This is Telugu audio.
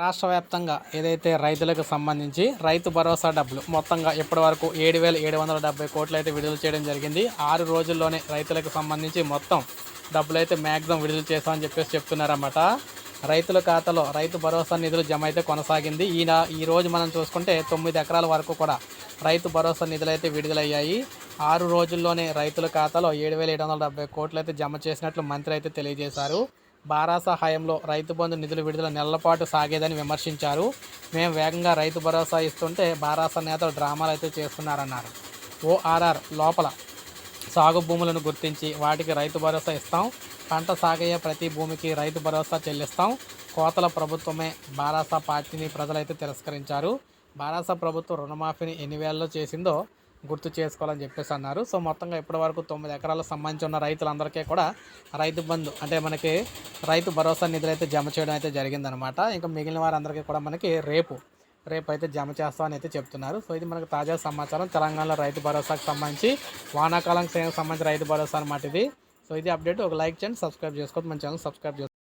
రాష్ట్ర వ్యాప్తంగా ఏదైతే రైతులకు సంబంధించి రైతు భరోసా డబ్బులు మొత్తంగా ఇప్పటి వరకు ఏడు వేల ఏడు వందల డెబ్బై కోట్లు అయితే విడుదల చేయడం జరిగింది. ఆరు రోజుల్లోనే రైతులకు సంబంధించి మొత్తం డబ్బులు అయితే మ్యాక్సిమం విడుదల చేస్తామని చెప్పేసి చెప్తున్నారన్నమాట. రైతుల ఖాతాలో రైతు భరోసా నిధులు జమ అయితే కొనసాగింది ఈయన ఈ రోజు మనం చూసుకుంటే తొమ్మిది ఎకరాల వరకు కూడా రైతు భరోసా నిధులు అయితే విడుదలయ్యాయి. ఆరు రోజుల్లోనే రైతుల ఖాతాలో ఏడు వేల ఏడు వందల డెబ్బై కోట్లు అయితే జమ చేసినట్లు మంత్రి అయితే తెలియజేశారు. బారాసా సహాయంలో రైతు బంధు నిధుల విడుదల నెలలపాటు సాగేదని విమర్శించారు. మేము వేగంగా రైతు భరోసా ఇస్తుంటే బారాస నేతలు డ్రామాలు అయితే చేస్తున్నారన్నారు. ఓఆర్ఆర్ లోపల సాగు భూములను గుర్తించి వాటికి రైతు భరోసా ఇస్తాం. పంట సాగయ్యే ప్రతి భూమికి రైతు భరోసా చెల్లిస్తాం. కోతల ప్రభుత్వమే బారాసా పార్టీని ప్రజలైతే తిరస్కరించారు. బారాస ప్రభుత్వం రుణమాఫీని ఎన్ని వేలలో చేసిందో గుర్తు చేసుకోవాలని చెప్పేసి అన్నారు. సో మొత్తంగా ఇప్పటివరకు తొమ్మిది ఎకరాలకు సంబంధించి ఉన్న రైతులందరికీ కూడా రైతు బంధు అంటే మనకి రైతు భరోసా నిధులు అయితే జమ చేయడం అయితే జరిగిందనమాట ఇంకా మిగిలిన వారందరికీ కూడా మనకి రేపు రేపు అయితే జమ చేస్తామని అయితే చెప్తున్నారు. సో ఇది మనకు తాజా సమాచారం. తెలంగాణలో రైతు భరోసాకు సంబంధించి వానాకాలం సంబంధించి రైతు భరోసా అనమాట ఇది. సో ఇది అప్డేట్. ఒక లైక్ చేయండి సబ్స్క్రైబ్ చేసుకోవద్దు. మన ఛానల్ సబ్స్క్రైబ్ చేసుకోండి